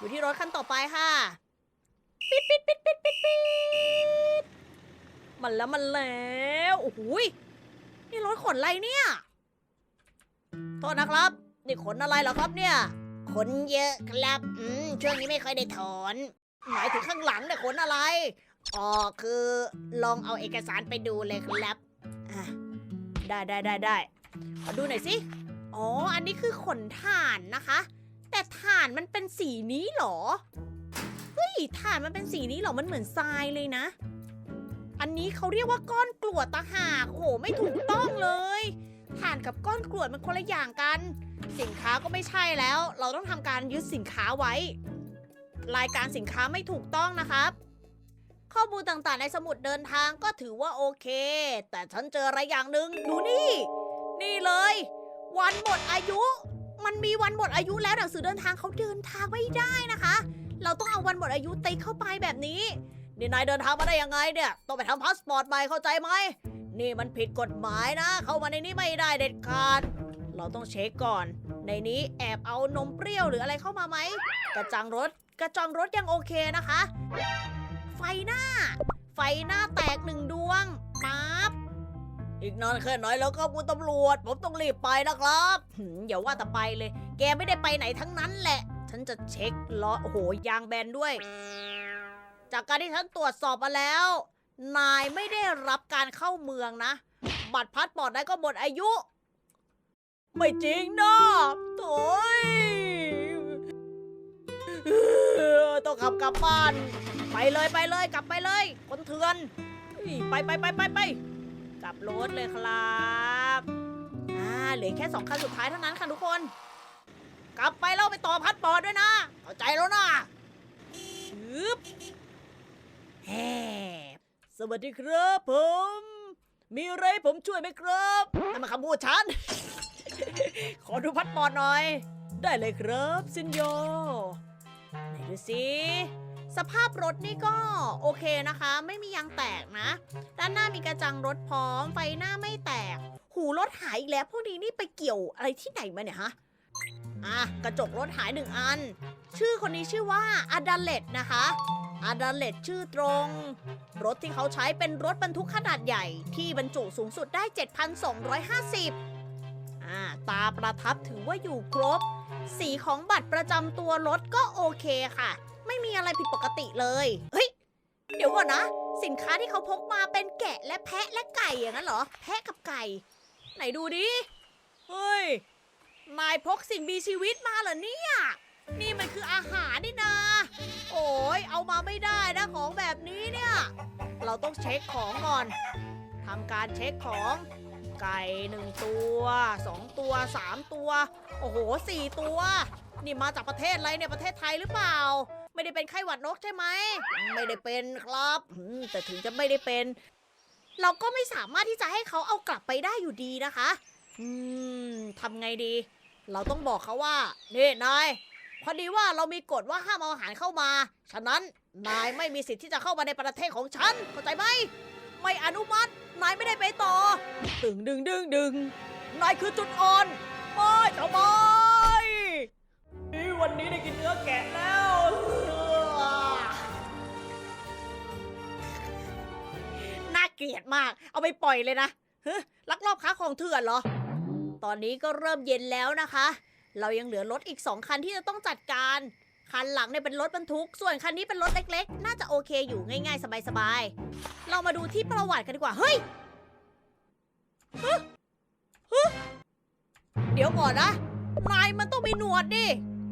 อยู่ที่รถคันต่อไปค่ะ ปิดปิดปิดปิดปิดปิดมันแล้วมันแล้วโอ้โหยนี่รถขนอะไรเนี่ยโทษนะครับ นี่ขนอะไรเหรอครับเนี่ย ขนเยอะครับอืมช่วงนี้ไม่ค่อยได้ถอน หมายถึงข้างหลังเนี่ยขนอะไรอ๋อคือลองเอาเอกสารไปดูเลยครับอะได้ได้ได้ได้ขอดูหน่อยสิ อ๋อ อันนี้คือขนถ่านนะคะ แต่ถ่านมันเป็นสีนี้เหรอ เฮ้ยถ่านมันเป็นสีนี้เหรอ มันเหมือนทรายเลยนะ อันนี้เขาเรียกว่าก้อนกรวดตะหากโอ้โห ไม่ถูกต้องเลย ถ่านกับก้อนกรวดมันคนละอย่างกัน สินค้าก็ไม่ใช่แล้ว เราต้องทำการยึดสินค้าไว้ รายการสินค้าไม่ถูกต้องนะครับ ข้อมูลต่างๆในสมุดเดินทางก็ถือว่าโอเค แต่ฉันเจออะไรอย่างหนึ่งดูนี่ นี่เลย วันหมดอายุ มันมีวันหมดอายุแล้วหนังสือเดินทางเขาเดินทางไม่ได้นะคะ เราต้องเอาวันหมดอายุติเข้าไปแบบนี้นี่นายเดินทางมาได้ยังไงเนี่ยต้องไปทำพาสปอร์ตใหม่เข้าใจไหมนี่มันผิดกฎหมายนะ เข้ามาในนี้ไม่ได้เด็ดขาด เราต้องเช็คก่อน ในนี้แอบเอานมเปรี้ยวหรืออะไรเข้ามาไหมกระจังรถกระจังรถยังโอเคนะคะ ไฟหน้า ไฟหน้าแตกหนึ่งดวงปั๊บ อีกนานแค่ไหนแล้วครับคุณตำรวจ ผมต้องรีบไปนะครับอย่าว่าแต่ไปเลย แกไม่ได้ไปไหนทั้งนั้นแหละ ฉันจะเช็คล้อโหยางแบนด้วย จากการที่ฉันตรวจสอบมาแล้ว นายไม่ได้รับการเข้าเมืองนะ บัตรพาสปอร์ตนายก็หมดอายุ ไม่จริงนะโถ่ยต้องขับกลับบ้าน ไปเลยไปเลยกลับไปเลย คนเถื่อน ไปไปไปไปไป กลับรถเลยครับอ่าเหลือแค่สองคันสุดท้ายเท่านั้นค่ะทุกคน กลับไปแล้วไปต่อพัดปอร์ตด้วยนะเข้าใจแล้วนะชืบแฮสวัสดีครับผม มีอะไรผมช่วยไหมครับนั่นมาคำพูดฉัน ขอดูพัดปอร์ตหน่อย ได้เลยครับซินโยไหนดูสิ สภาพรถนี่ก็โอเคนะคะ ไม่มียางแตกนะ ด้านหน้ามีกระจังรถพร้อม ไฟหน้าไม่แตก หูรถหายอีกแล้ว พวกนี้นี่ไปเกี่ยวอะไรที่ไหนมาเนี่ยฮะ อะ กระจกรถหายหนึ่งอัน ชื่อคนนี้ชื่อว่าอาดาเลตนะคะอาดาเลตชื่อตรง รถที่เขาใช้เป็นรถบรรทุกขนาดใหญ่ที่บรรจุสูงสุดได้ 7,250 อ่า ตาประทับถือว่าอยู่ครบ สีของบัตรประจำตัวรถก็โอเคค่ะ ไม่มีอะไรผิดปกติเลย เฮ้ย เดี๋ยวก่อนนะ สินค้าที่เขาพกมาเป็นแกะและแพะและไก่อย่างนั้นเหรอ แพะกับไก่ ไหนดูดิ เฮ้ย นายพกสิ่งมีชีวิตมาเหรอเนี่ย นี่มันคืออาหารนี่นา โอ้ยเอามาไม่ได้นะของแบบนี้เนี่ย เราต้องเช็คของก่อนทำการเช็คของไก่หนึ่งตัวสองตัวสามตัว โอ้โหสี่ตัว นี่มาจากประเทศอะไรเนี่ยประเทศไทยหรือเปล่า ไม่ได้เป็นไข้หวัดนกใช่ไหม ไม่ได้เป็นครับอืมแต่ถึงจะไม่ได้เป็น เราก็ไม่สามารถที่จะให้เขาเอากลับไปได้อยู่ดีนะคะ อืมทำไงดี เราต้องบอกเขาว่า นี่นาย พอดีว่าเรามีกฎว่าห้ามเอาอาหารเข้ามา ฉะนั้นนายไม่มีสิทธิ์ที่จะเข้ามาในประเทศของฉัน เข้าใจไหม ไม่อนุมัติ นายไม่ได้ไปต่อ ดึงดึงดึงดึง นายคือจุดอ่อน ไม่ทำไม วันนี้ได้กินเนื้อแกะแล้ว เกลียดมาก เอาไปปล่อยเลยนะเฮ้ยลักลอบค้าของเถื่อนเหรอ ตอนนี้ก็เริ่มเย็นแล้วนะคะ เรายังเหลือรถอีกสองคันที่จะต้องจัดการ คันหลังเนี่ยเป็นรถบรรทุก ส่วนคันนี้เป็นรถเล็กๆ น่าจะโอเคอยู่ง่ายๆ สบายๆ เรามาดูที่ประวัติกันดีกว่า เฮ้ยฮะฮะเดี๋ยวก่อนนะ นายมันต้องมีหนวดดิ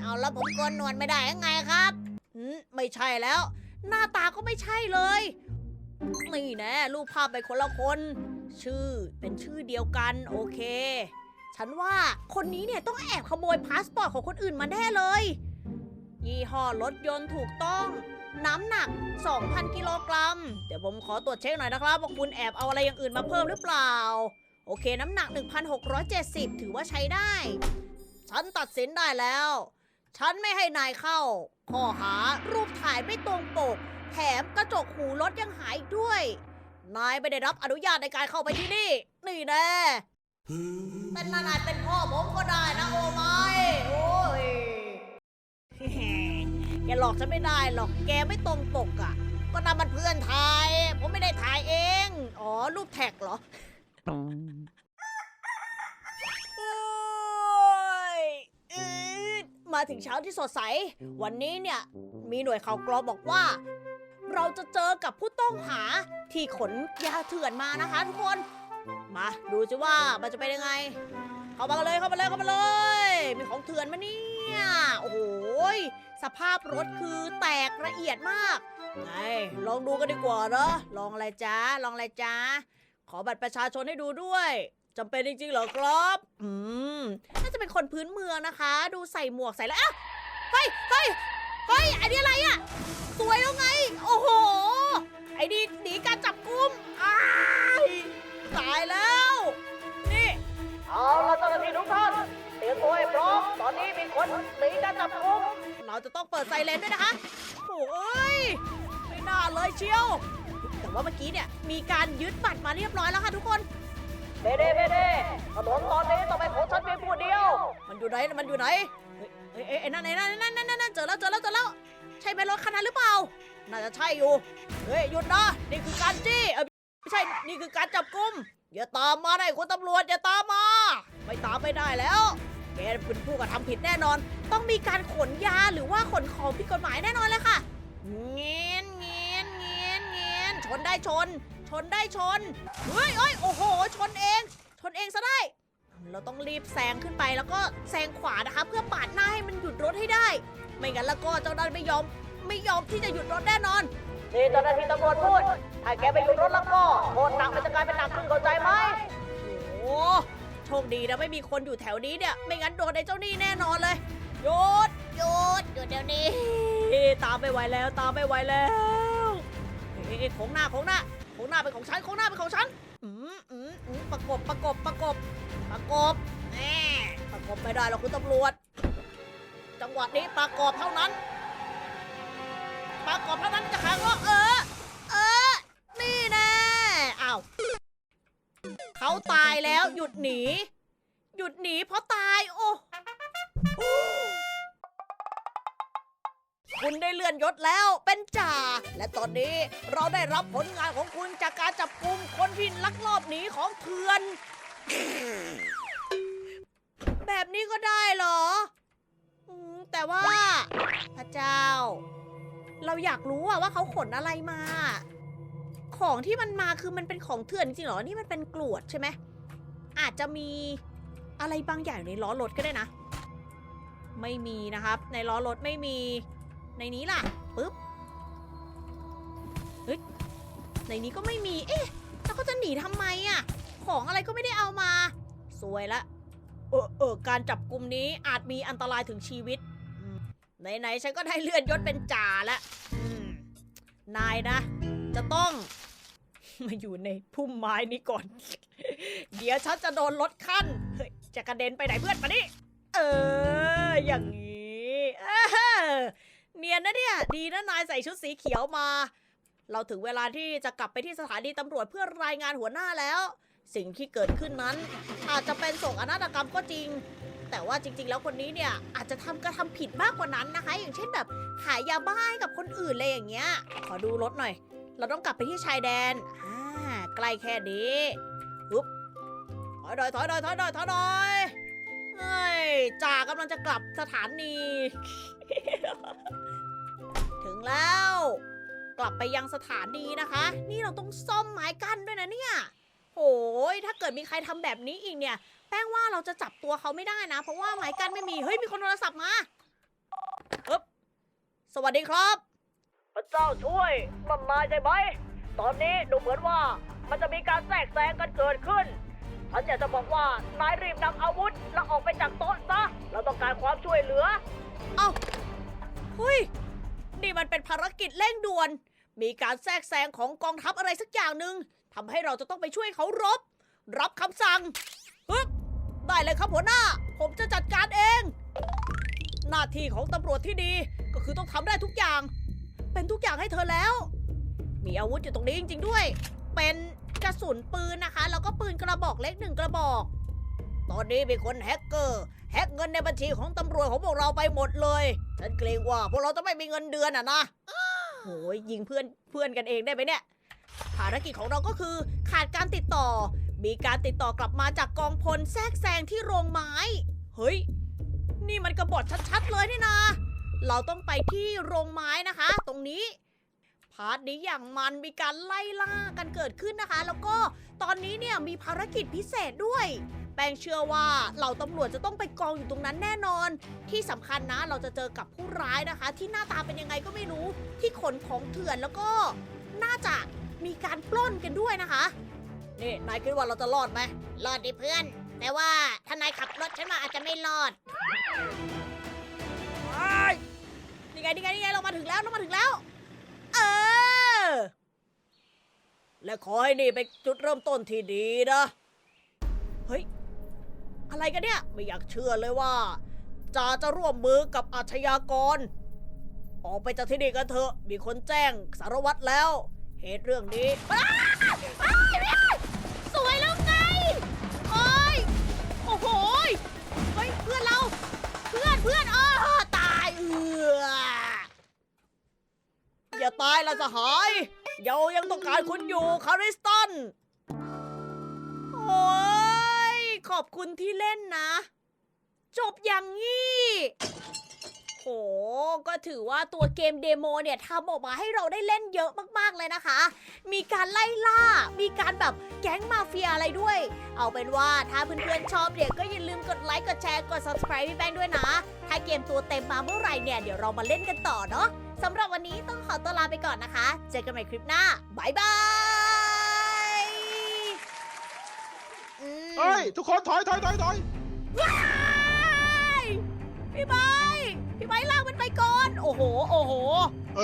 เอาแล้วผมโกนหนวดไม่ได้ยังไงครับ อืมไม่ใช่แล้ว หน้าตาก็ไม่ใช่เลย นี่แน่รูปภาพไปคนละคน ชื่อเป็นชื่อเดียวกัน โอเค ฉันว่าคนนี้เนี่ยต้องแอบขโมยพาสปอร์ตของคนอื่นมาแน่เลย ยี่ห้อรถยนต์ถูกต้องน้ำหนัก 2,000 กิโลกรัม เดี๋ยวผมขอตรวจเช็คหน่อยนะครับว่าคุณแอบเอาอะไรอย่างอื่นมาเพิ่มหรือเปล่า โอเค น้ำหนัก 1,670 ถือว่าใช้ได้ ฉันตัดสินได้แล้ว ฉันไม่ให้นายเข้า ข้อหารูปถ่ายไม่ตรงปก แถมกระจกหูรถยังหายอีกด้วย นายไม่ได้รับอนุญาตในการเข้าไปที่นี่ นี่แน่เป็นนายเป็นพ่อผมก็ได้นะโอ้ไม่โอ้ยแกหลอกฉันไม่ได้หรอกแกไม่ตรงปกอะ่ะ ก็นำมันเพื่อนถ่าย ผมไม่ได้ถ่ายเอง อ๋อ รูปแท็กเหรอโอ้ยอืดมาถึงเช้าที่สดใส วันนี้เนี่ย มีหน่วยข่าวกรองบอกว่า เราจะเจอกับผู้ต้องหาที่ขนยาเถื่อนมานะคะทุกคน มาดูสิว่ามันจะเป็นยังไง เข้ามากันเลยเข้ามาเลยเข้ามาเลย มีของเถื่อนมาเนี่ยโอ้โหยสภาพรถคือแตกละเอียดมากไงลองดูกันดีกว่าเนอะลองอะไรจ้าลองอะไรจ้าขอบัตรประชาชนให้ดูด้วยจำเป็นจริงๆเหรอครับ อืม น่าจะเป็นคนพื้นเมืองนะคะ ดูใส่หมวกใส่แล้วอะเฮ้ยเฮ้ย เฮ้ยอันนี้อะไรอะสวยแล้วไง โอ้โห ไอ้นี่หนีการจับกุมอ้ายตายแล้ว นี่ เอาละเจ้าหน้าที่ทุกท่านเตรียมตัวให้พร้อม ตอนนี้มีคนหนีการจับกุมเราจะต้องเปิดไซเรนด้วยนะคะโอ้ยไม่น่าเลยเชียว แต่ว่าเมื่อกี้เนี่ยมีการยึดบัตรมาเรียบร้อยแล้วค่ะทุกคน เบเดเบเดถนนตอนนี้ต้องเป็นของฉันเพียงผู้เดียว มันอยู่ไหน มันอยู่ไหน เฮ้ยเฮ้ยเฮ้ยไอ้นั่นไอ้นั่นไอ้นั่นนั่นนั่นเจอแล้วเจอแล้วเจอแล้วใช่ไหมรถคันนั้นหรือเปล่า น่าจะใช่อยู่ เฮ้ยหยุดนะนี่คือการจี้เอ้ยไม่ใช่นี่คือการจับกุมอย่าตามมาได้คุณตำรวจอย่าตามมา ไม่ตามไม่ได้แล้วแกเป็นผู้กระทำผิดแน่นอน ต้องมีการขนยาหรือว่าขนของผิดกฎหมายแน่นอนเลยค่ะเงี้ยนเงี้ยนเงี้ยนเงี้ยนชนได้ชน ชนได้ชนเฮ้ยเอ้ยโอ้โห ชนเอง ชนเองซะได้ เราต้องรีบแซงขึ้นไปแล้วก็แซงขวานะคะ เพื่อปาดหน้าให้มันหยุดรถให้ได้ ไม่งั้นแล้วก็เจ้าหน้าที่ไม่ยอม ไม่ยอมที่จะหยุดรถแน่นอน นี่เจ้าหน้าที่ตำรวจพูด ถ้าแกไปหยุดรถแล้วก็โทษหนักมันจะกลายเป็นหนักขึ้นเข้าใจไหมโอ้โหโชคดีนะไม่มีคนอยู่แถวนี้เนี่ย ไม่งั้นโดนไอ้เจ้านี่แน่นอนเลยหยุดหยุดหยุดเดี๋ยวนี้ ตามไม่ไหวแล้ว ตามไม่ไหวแล้วเอ้ยของหน้าของหน้าของหน้าเป็นของฉันของหน้าเป็นของฉัน อืมอืมอืมประกบประกบประกบประกบแน่ประกบไม่ได้หรอกคุณตำรวจ จังหวะนี้ประกอบเท่านั้น ประกอบเท่านั้นจะขังว่าเออ เออ นี่แน่อ้าวเขาตายแล้วหยุดหนี หยุดหนีเพราะตายโอ้ คุณได้เลื่อนยศแล้วเป็นจ่า และตอนนี้เราได้รับผลงานของคุณจากการจับกลุ่มคนที่ลักลอบหนีของเถื่อน แบบนี้ก็ได้เหรออืมแต่ว่า พระเจ้า เราอยากรู้อะว่าเขาขนอะไรมา ของที่มันมาคือมันเป็นของเถื่อนจริงเหรอ นี่มันเป็นกรวดใช่ไหม อาจจะมีอะไรบางอย่างในล้อรถก็ได้นะ ไม่มีนะครับ ในล้อรถไม่มี ในนี้ล่ะปึ๊บเฮ้ยในนี้ก็ไม่มี เอ๊ะแล้วเขาจะหนีทำไมอะของอะไรก็ไม่ได้เอามา สวยละ เออเออการจับกลุ่มนี้อาจมีอันตรายถึงชีวิตไหนๆฉันก็ได้เลื่อนยศเป็นจ่าแล้วนายนะ จะต้อง มาอยู่ในพุ่มไม้นี้ก่อน เดี๋ยวฉันจะโดนรถขั้นเฮ้ยจะกระเด็นไปไหนเพื่อนมานี่เออ อย่างนี้ เนียนนะเนี่ย ดีนะนายใส่ชุดสีเขียวมา เราถึงเวลาที่จะกลับไปที่สถานีตำรวจเพื่อรายงานหัวหน้าแล้ว สิ่งที่เกิดขึ้นนั้น อาจจะเป็นโศกอนาตกรรมก็จริง แต่ว่าจริง ๆ แล้วคนนี้เนี่ยอาจจะทำกระทำผิดมากกว่านั้นนะคะ อย่างเช่นแบบขายยาบ้าให้กับคนอื่นเลยอย่างเงี้ย ขอดูรถหน่อย เราต้องกลับไปที่ชายแดนอ่าใกล้แค่นี้ฮึบถอยหน่อยถอยหน่อยถอยหน่อยถอยหน่อยเฮ้ยจ่ากำลังจะกลับสถานี แล้ว กลับไปยังสถานีนะคะ นี่เราต้องซ่อมไม้กั้นด้วยนะเนี่ยโอ้ยถ้าเกิดมีใครทำแบบนี้อีกเนี่ย แป้งว่าเราจะจับตัวเขาไม่ได้นะ เพราะว่าไม้กั้นไม่มี เฮ้ย มีคนโทรศัพท์มาปึ๊บสวัสดีครับ พระเจ้าช่วยนั่นนายใช่ไหม ตอนนี้ดูเหมือนว่ามันจะมีการแทรกแซงกันเกิดขึ้น ฉันอยากจะบอกว่านายรีบนำอาวุธ แล้วออกไปจากโต๊ะซะ เราต้องการความช่วยเหลือ เอ้าเฮ้ย นี่มันเป็นภารกิจเร่งด่วน มีการแทรกแซงของกองทัพอะไรสักอย่างหนึ่งทำให้เราจะต้องไปช่วยเขารบ รับคำสั่งฮึบได้เลยครับหัวหน้า ผมจะจัดการเอง หน้าที่ของตำรวจที่ดีก็คือต้องทำได้ทุกอย่าง เป็นทุกอย่างให้เธอแล้ว มีอาวุธอยู่ตรงนี้จริง ๆ ด้วย เป็นกระสุนปืนนะคะ แล้วก็ปืนกระบอกเล็กหนึ่งกระบอก ตอนนี้มีคนแฮกเกอร์แฮกเงินในบัญชีของตำรวจของพวกเราไปหมดเลย ฉันเกรงว่าพวกเราจะไม่มีเงินเดือนอะนะโอ้ยยิงเพื่อนเพื่อนกันเองได้ไหมเนี่ย ภารกิจของเราก็คือขาดการติดต่อ มีการติดต่อกลับมาจากกองพลแทรกแซงที่โรงไม้ เฮ้ย นี่มันกระบฏชัดๆเลยนี่นะ เราต้องไปที่โรงไม้นะคะ ตรงนี้พาร์ทนี้อย่างมันมีการไล่ล่ากันเกิดขึ้นนะคะ แล้วก็ตอนนี้เนี่ยมีภารกิจพิเศษด้วย แป้งเชื่อว่าเหล่าตำรวจจะต้องไปกองอยู่ตรงนั้นแน่นอน ที่สำคัญนะเราจะเจอกับผู้ร้ายนะคะ ที่หน้าตาเป็นยังไงก็ไม่รู้ที่ขนของเถื่อนแล้วก็น่าจะมีการปล้นกันด้วยนะคะ นี่นายคิดว่าเราจะรอดไหมรอดดิเพื่อน แต่ว่าถ้านายขับรถฉันมาอาจจะไม่รอดนี่ไงนี่ไงนี่ไงเรามาถึงแล้วเรามาถึงแล้ว เออ และขอให้นี่เป็นจุดเริ่มต้นที่ดีนะ เฮ้ย อะไรกันเนี่ย ไม่อยากเชื่อเลยว่าจ่าจะร่วมมือกับอาชญากร ออกไปจากที่นี่กันเถอะ มีคนแจ้งสารวัตรแล้ว เหตุเรื่องนี้อ้าวอ้าวอ้าวสวยแล้วไงโอ้ยโอ้โหยเฮ้ยเพื่อนเรา เพื่อนเพื่อนอ้อตายเอืออย่าตายละสหายเยายังต้องการคุณอยู่คาริสตัน ขอบคุณที่เล่นนะ จบอย่างงี้ โห ก็ถือว่าตัวเกมเดโมเนี่ยทำออกมาให้เราได้เล่นเยอะมากๆเลยนะคะ มีการไล่ล่า มีการแบบแก๊งมาเฟียอะไรด้วย เอาเป็นว่าถ้าเพื่อนๆชอบเนี่ยก็อย่าลืมกดไลค์กดแชร์กด subscribe พี่แป้งด้วยนะ ถ้าเกมตัวเต็มมาเมื่อไหร่เนี่ยเดี๋ยวเรามาเล่นกันต่อเนาะสำหรับวันนี้ต้องขอตัวลาไปก่อนนะคะ เจอกันใหม่คลิปหน้าบายบายอืม เฮ้ย ทุกคนถอยถอยถอยถอยว้ายพี่ไบร์ทพี่ไบร์ทลากมันไปก่อน โอ้โห โอ้โห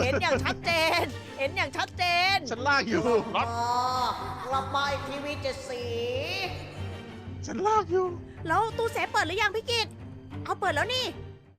เห็นอย่างชัดเจน เห็นอย่างชัดเจนฉันลากอยู่อ๋อกลับมาอีกทีวีเจ็ดสี ฉันลากอยู่ แล้วตู้เซฟเปิดหรือยังพี่กิตเอาเปิดแล้วนี่